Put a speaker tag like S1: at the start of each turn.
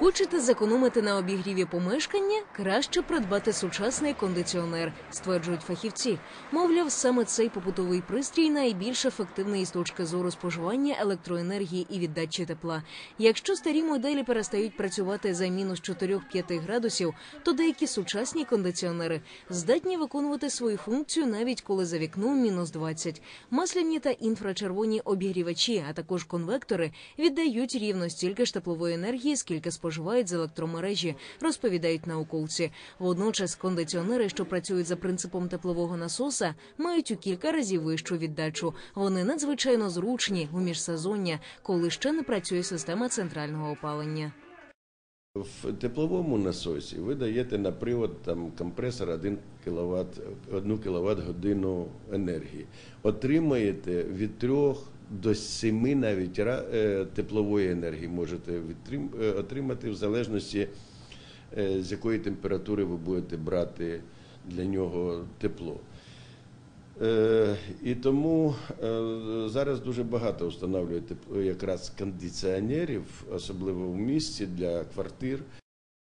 S1: Хочете зекономити на обігріві помешкання? Краще придбати сучасний кондиціонер, стверджують фахівці. Мовляв, саме цей побутовий пристрій найбільш ефективний з точки зору споживання електроенергії і віддачі тепла. Якщо старі моделі перестають працювати за мінус 4-5 градусів, то деякі сучасні кондиціонери здатні виконувати свою функцію навіть коли за вікном мінус 20. Масляні та інфрачервоні обігрівачі, а також конвектори віддають рівно стільки ж теплової енергії, скільки споживають з електромережі, розповідають науковці. Водночас кондиціонери, що працюють за принципом теплового насоса, мають у кілька разів вищу віддачу. Вони надзвичайно зручні у міжсезоння, коли ще не працює система центрального опалення.
S2: В тепловому насосі ви даєте на привод там, компресор 1 кВт, 1 кВт годину енергії. Отримаєте від 3 до 7 навіть е, теплової енергії можете е, отримати в залежності е, з якої температури ви будете брати для нього тепло. І тому зараз дуже багато встановлюють якраз кондиціонерів, особливо в місті для квартир.